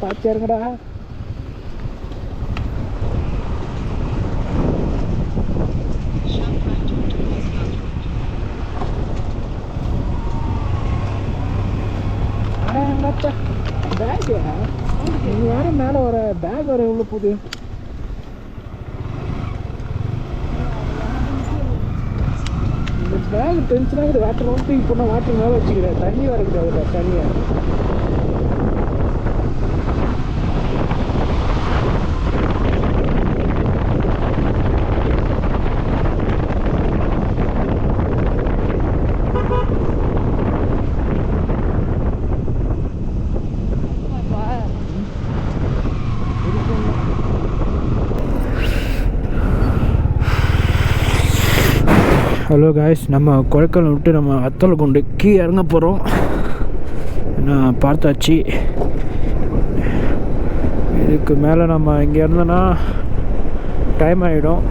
பாத்து இறங்கடா அட, நீ வேற மேலே வர பேக் வர எவ்வளோ போகுது? இந்த பேக் டென்ஷனாக வாட்டர் வந்து இப்போ போனால் வாட்டர் மேலே வச்சுக்கிறேன். தண்ணி வரக்கூடாது அதில் தண்ணியாக ஹலோ காய்ஸ் நம்ம கொடைக்கானல் விட்டு நம்ம அத்தலை கொண்டு கீ இறங்க போகிறோம் நான் பார்த்தாச்சு? இதுக்கு மேலே நம்ம இங்கே இருந்தோன்னா டைம் ஆகிடும்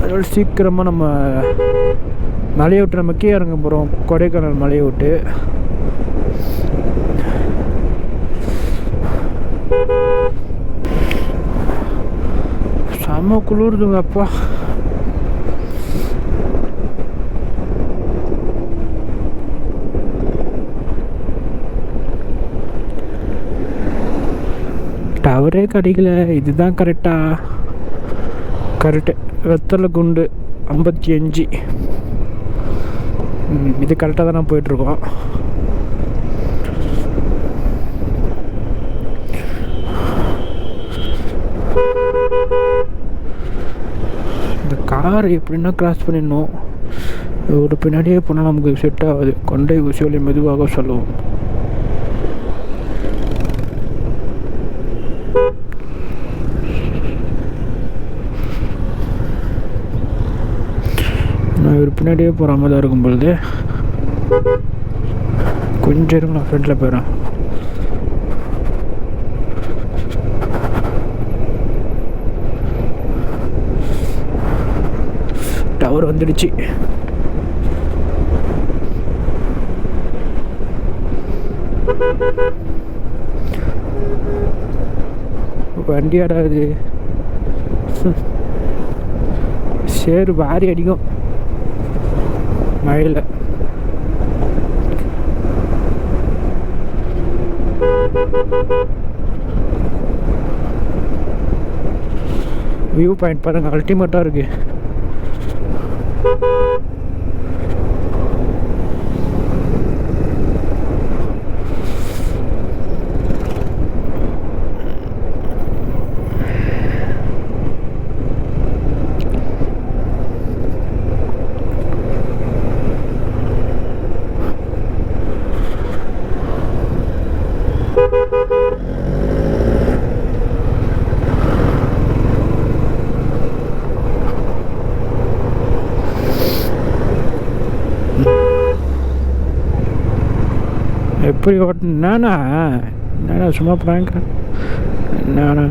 அதோட சீக்கிரமாக நம்ம மலையை விட்டு நம்ம கீழே இறங்க போகிறோம் கொடைக்கானல் மலையை விட்டு செம்ம குளிர்துங்க அப்பா. ஒரே கடையில் இதுதான் கரெக்டாக கரெக்டு வெத்தலை குண்டு ஐம்பத்தி அஞ்சு. இது கரெக்டாக தான் நான் போயிட்டுருக்கோம். இந்த கார் எப்படின்னா கிராஸ் பண்ணிடணும். ஒரு பின்னாடியே போனால் நமக்கு செட் ஆகாது. கொண்டை ஊசியோலி மெதுவாக சொல்லுவோம் நான் இவர் பின்னாடியே போகிற மாதிரி தான் இருக்கும் பொழுது கொஞ்சம் இருக்கும் நான் ஃப்ரெண்டில் போயிடும் டவர் வந்துடுச்சு. வண்டியாடா இது சேரு வாரி அடிக்கும். மழையில் வியூ பாயிண்ட் பாருங்கள் அல்டிமேட்டாக இருக்குது எப்படி ஓட்டு என்னண்ணா நானா சும்மா ப்ராங்க் என்னண்ணா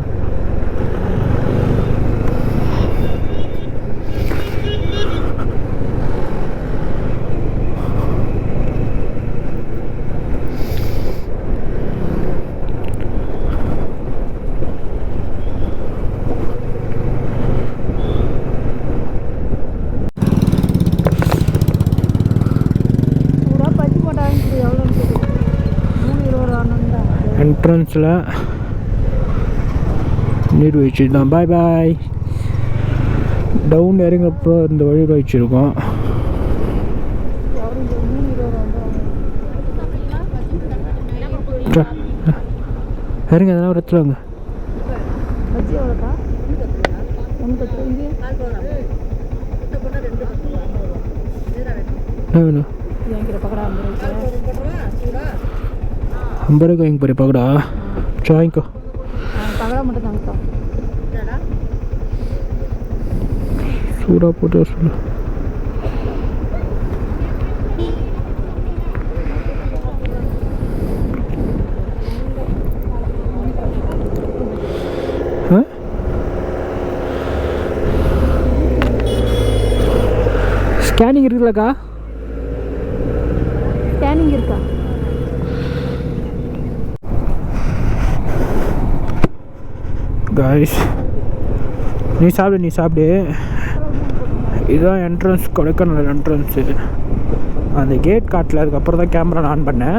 என்ட்ரன்ஸில் நீர்வீழ்ச்சி தான் பாய் பாய் டவுன் இறங்கப்போ இந்த வழி வச்சிருக்கோம். இறங்க அதெல்லாம் ஒரு இடத்துல வாங்க. என்ன வேணும்? ஐம்பது ரூபாய்க்கு. வாங்கி போகிறேன் பக்கடா? சரி வாங்கிக்கோ சூடாக போட்டு வர சொல்லு ஆ ஸ்கேனிங் இருக்குல்லக்கா காய்ஸ் நீ சாப்பிடு நீ சாப்பிடு. இதுதான் என்ட்ரன்ஸ் கொடைக்கானல் என்ட்ரன்ஸு அந்த கேட் காட்டில் அதுக்கப்புறம் தான் கேமரா ஆன் பண்ணேன்.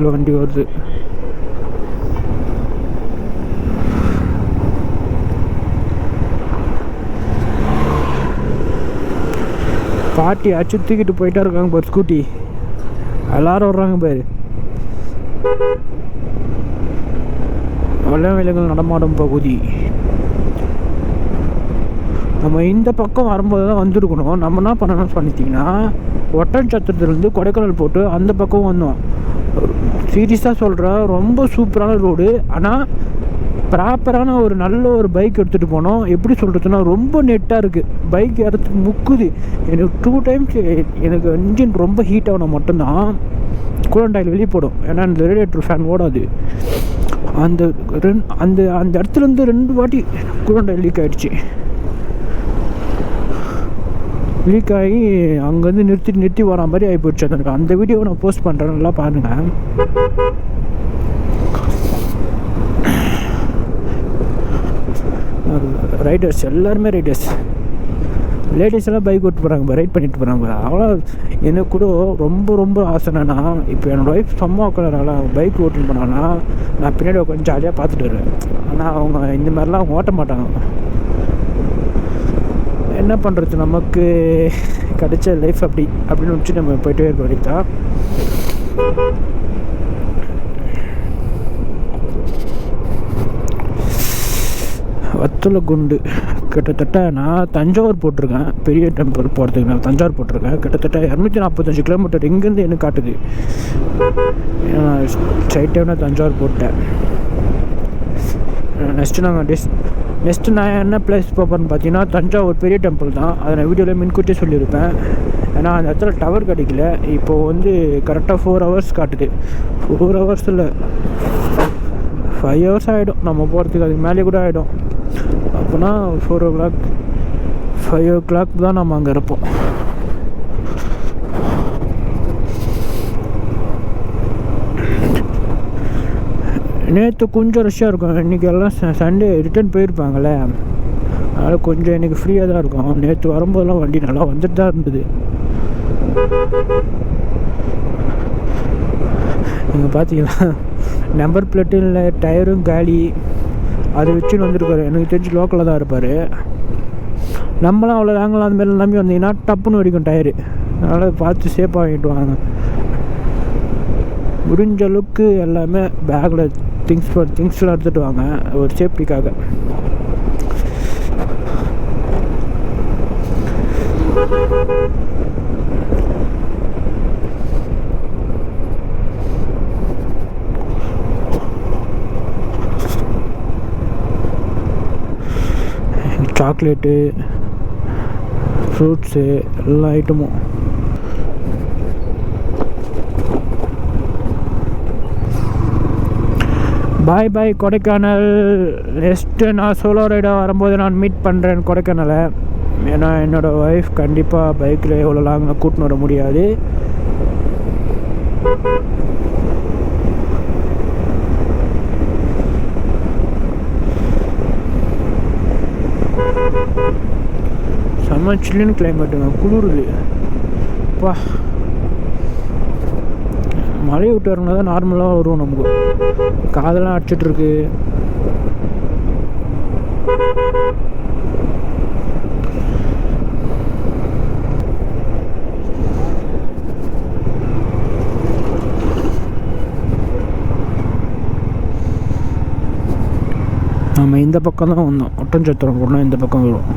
இதில் வண்டி வருது. பாட்டி அச்சு தூக்கிட்டு போயிட்டா இருக்காங்க பாரு ஸ்கூட்டி எல்லாரும் வர்றாங்க பாரு. வெள்ளம் விலங்குகள் நடமாடும் பகுதி. நம்ம இந்த பக்கம் வரும்போது தான் வந்திருக்கணும். நம்ம என்ன பண்ணணும்னு பண்ணிட்டீங்கன்னா ஒட்டன் சத்திரத்துலேருந்து கொடைக்கானல் போட்டு அந்த பக்கம் வந்தோம். சீரியஸாக சொல்கிறேன் ரொம்ப சூப்பரான ரோடு. ஆனால் ப்ராப்பரான ஒரு நல்ல ஒரு பைக் எடுத்துகிட்டு போனோம். எப்படி சொல்கிறதுனா ரொம்ப நெட்டாக இருக்குது பைக் இறத்து முக்குது. எனக்கு டூ டைம்ஸ் எனக்கு இன்ஜின் ரொம்ப ஹீட் ஆகணும் மட்டும்தான். கூலண்டாயில் வெளியே போடும். ஏன்னா இந்த ரேடியேட்டர் ஃபேன் ஓடாது. அந்த ரெண்டு அந்த அந்த இடத்துலேருந்து ரெண்டு வாட்டி கூலண்டாயில் லீக் ஆகிடுச்சு லீக் ஆகி அங்கேருந்து நிறுத்தி நிறுத்தி வர மாதிரி ஆகி போயிடுச்சு எனக்கு அந்த வீடியோவை நான் போஸ்ட் பண்ணுறேன் நல்லா பாருங்கள் ரைடர்ஸ் எல்லாருமே ரைடர்ஸ் லேடிஸ் எல்லாம் பைக் ஓட்டு போகிறாங்க ரைட் பண்ணிட்டு போகிறாங்க அவ்வளோ எனக்கு கூட ரொம்ப ரொம்ப ஆசை இப்போ என்னோடய ஒய்ஃப் சும்மா உட்காந்துறாங்களா பைக் ஓட்டு போனாங்கன்னா நான் பின்னாடி உட்காந்து ஜாலியாக பார்த்துட்டு வருவேன். ஆனால் அவங்க இந்த மாதிரிலாம் அவங்க ஓட்ட மாட்டாங்க. என்ன பண்ணுறது நமக்கு கிடைச்ச லைஃப் அப்படி அப்படின்னு வச்சு நம்ம போயிட்டே இருக்க வரைக்கும் தான் வத்தல குண்டு. கிட்டத்தட்ட நான் தஞ்சாவூர் போட்டிருக்கேன். பெரிய டெம்பிள் போகிறதுக்கு நான் தஞ்சாவூர் போட்டிருக்கேன். கிட்டத்தட்ட இரநூத்தி நாற்பத்தஞ்சு கிலோமீட்டர் இங்கேருந்து என்ன காட்டுது. நான் ஸ்ட்ரைட்டாக நான் தஞ்சாவூர் போட்டேன். நெக்ஸ்ட்டு நாங்கள் டிஸ் நெக்ஸ்ட்டு நான் என்ன பிளேஸ் போப்பேன்னு பார்த்தீங்கன்னா தஞ்சாவூர் பெரிய டெம்பிள் தான். அதை நான் வீடியோவில் முன்கூட்டியே சொல்லியிருப்பேன். ஏன்னா அந்த இடத்துல டவர் கிடைக்கல. இப்போது வந்து கரெக்டாக ஃபோர் ஹவர்ஸ் காட்டுது. ஃபோர் ஹவர்ஸ் இல்லை. ஃபைவ் ஹவர்ஸ் ஆகிடும் நம்ம போகிறதுக்கு அதுக்கு மேலே கூட ஆகிடும் அப்போனா four o'clock five o'clock தான் நம்ம அங்கே இருப்போம். நேற்று கொஞ்சம் ரஷ்ஷாக இருக்கும். இன்றைக்கி எல்லாம் சண்டே ரிட்டர்ன் போயிருப்பாங்களே. அதனால் கொஞ்சம் இன்றைக்கி ஃப்ரீயாக தான் இருக்கும். நேற்று வரும்போதெல்லாம் வண்டி நல்லா வந்துட்டு தான் இருந்தது. நீங்கள் பார்த்தீங்களா நம்பர் பிளேட்டும் இல்லை டயரும் காலி. அதை வச்சுன்னு வந்திருக்காரு. எனக்கு தெரிஞ்சு லோக்கலில் தான் இருப்பார். நம்மளாம் அவ்வளோ நாங்களும் அந்த மாதிரி நம்பி வந்தீங்கன்னா டப்புன்னு வெடிக்கும் டயரு அதனால் பார்த்து சேஃபாக வாங்கிட்டு வாங்க. முடிஞ்ச அளவுக்கு எல்லாமே பேக்கில் திங்ஸ் திங்ஸ்லாம் எடுத்துகிட்டு வாங்க. ஒரு சேஃப்டிக்காக சாக்லேட்டு ஃப்ரூட்ஸு எல்லா ஐட்டமும் பாய் பாய் கொடைக்கானல் நெக்ஸ்ட்டு நான் சோலோ ரைடாக வரும்போது நான் மீட் பண்ணுறேன் கொடைக்கானலை ஏன்னா என்னோடய ஒய்ஃப் கண்டிப்பாக பைக்கில் எவ்வளோ லாங்கில் கூட்டின்னு வர முடியாது. செம்ம சில்லுன்னு கிளைமேட்டுங்க குளிருது. அப்பா மழையை விட்டு வரணும் தான் நார்மலாக வரும் நமக்கு. காதெல்லாம் அடிச்சிட்ருக்கு நம்ம இந்த பக்கம் தான் வந்தோம். ஒட்டஞ்சத்திரம் போனால் இந்த பக்கம் வரும்.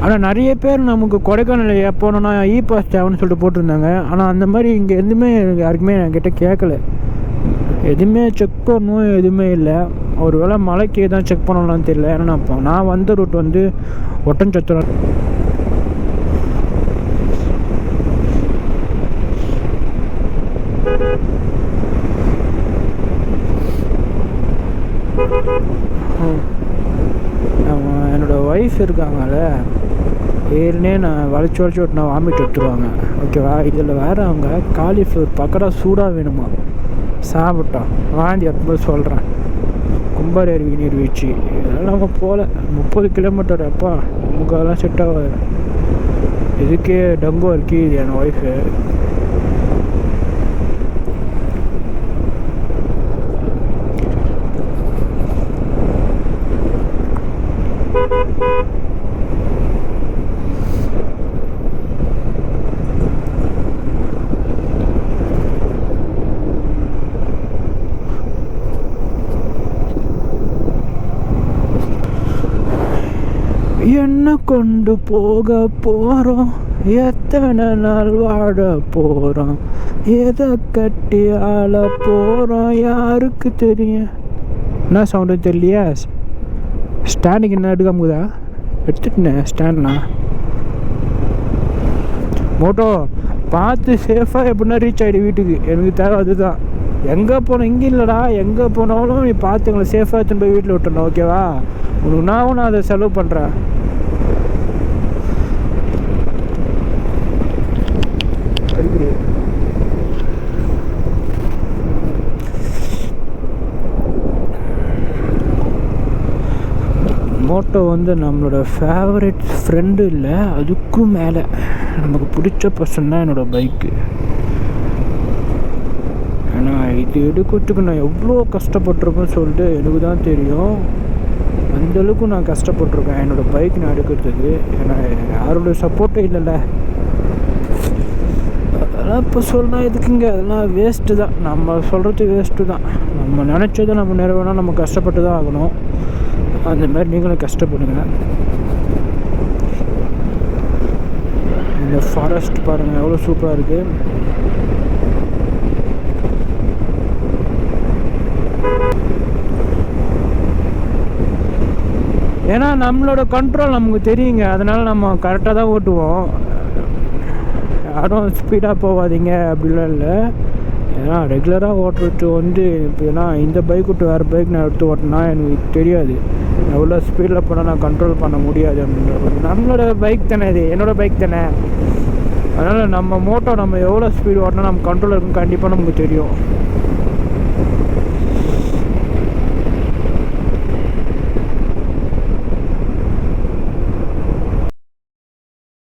ஆனால் நிறைய பேர் நமக்கு கொடைக்கானல் போனோன்னா இ பாஸ் தேவைன்னு சொல்லிட்டு போட்டிருந்தாங்க. ஆனால் அந்த மாதிரி இங்கே எதுவுமே யாருக்குமே என்கிட்ட கேட்கல. எதுவுமே செக் பண்ணணும் எதுவுமே இல்லை. ஒரு வேளை மலைக்கு தான் செக் பண்ணலாம்னு தெரியல. ஏன்னா நான் இப்போ- நான் வந்த ரூட் வந்து ஒட்டன்சத்திரம். என்னோடய என்னோட ஒய்ஃப் இருக்காங்கல்ல. ஏறினே நான் வளைச்சி வளைச்சி ஓட்டினா வாமிட் எடுத்துருவாங்க. ஓகேவா இதில் வேறு அவங்க காலிஃப்ளவர் பக்கடா சூடாக வேணுமா? சாப்பிட்டோம் வாந்தி அப்போ சொல்கிறேன் கும்பாரேரி நீர்வீழ்ச்சி இதெல்லாம் நம்ம போகல முப்பது கிலோமீட்டர் அப்பா நமக்கு அதெல்லாம் செட் ஆகாது. இதுக்கே டங்கோ இருக்கு இது என் ஒய்ஃபு என்ன கொண்டு போக போகிறோம் எத்தனை நாள் வாழ போகிறோம் எதை கட்டி ஆள போகிறோம் யாருக்கு தெரியும்? என்ன சவுண்டு தெரியலையா? ஸ்டாண்டுக்கு என்ன எடுக்காமக்குதா எடுத்துட்டேன் ஸ்டாண்ட்னா மோட்டோ பார்த்து சேஃபாக எப்படின்னா ரீச் ஆகிடு வீட்டுக்கு. எனக்கு தேவை அதுதான். எங்கே போனோம்? இங்கே இல்லைடா. எங்கே போனாலும் நீ பார்த்து எங்களை சேஃபாக எடுத்துன்னு போய் வீட்டில் விட்டுணும் ஓகேவா உனக்கு நான் நான் அதை செலவு பண்ணுறேன் மோட்டோ வந்து நம்மளோட ஃபேவரட் ஃப்ரெண்டு இல்லை அதுக்கும் மேலே. நமக்கு பிடிச்ச பர்சன் தான் என்னோடய பைக்கு ஏன்னா இது எடுக்கிறதுக்கு நான் எவ்வளோ கஷ்டப்பட்டிருக்கேன்னு சொல்லிட்டு எனக்கு தான் தெரியும். அந்த அளவுக்கு நான் கஷ்டப்பட்டிருக்கேன். என்னோடய பைக் நான் எடுக்கிறதுக்கு. ஏன்னா யாரோட சப்போர்ட்டும் இல்லைல்ல. அதெல்லாம் இப்போ சொன்னால் எதுக்குங்க? அதெல்லாம் வேஸ்ட்டு தான். நம்ம சொல்கிறது வேஸ்ட்டு தான். நம்ம நினச்சதை நம்ம நிறைவேனா நம்ம கஷ்டப்பட்டு தான் ஆகணும். அந்த மாதிரி நீங்களும் கஷ்டப்படுங்க. இந்த ஃபாரஸ்ட் பாருங்கள் எவ்வளோ சூப்பராக இருக்குது ஏன்னா நம்மளோட கண்ட்ரோல் நமக்கு தெரியுங்க. அதனால் நம்ம கரெக்டாக தான் ஓட்டுவோம். யாரும் ஸ்பீடாக போகாதீங்க அப்படிலாம் இல்லை. ஏன்னா ரெகுலராக ஓட்டுறது வந்து இப்போ ஏன்னா இந்த பைக் விட்டு வேறு பைக் நான் எடுத்து ஓட்டினா எனக்கு தெரியாது. எவ்வளோ ஸ்பீடில் போனால் நான் கண்ட்ரோல் பண்ண முடியாது அப்படின்ற நம்மளோட பைக் தானே இது. என்னோடய பைக் தானே. அதனால் நம்ம மோட்டோ நம்ம எவ்வளோ ஸ்பீடு ஓட்டினா நம்ம கண்ட்ரோல் இருக்குன்னு கண்டிப்பாக நமக்கு தெரியும்.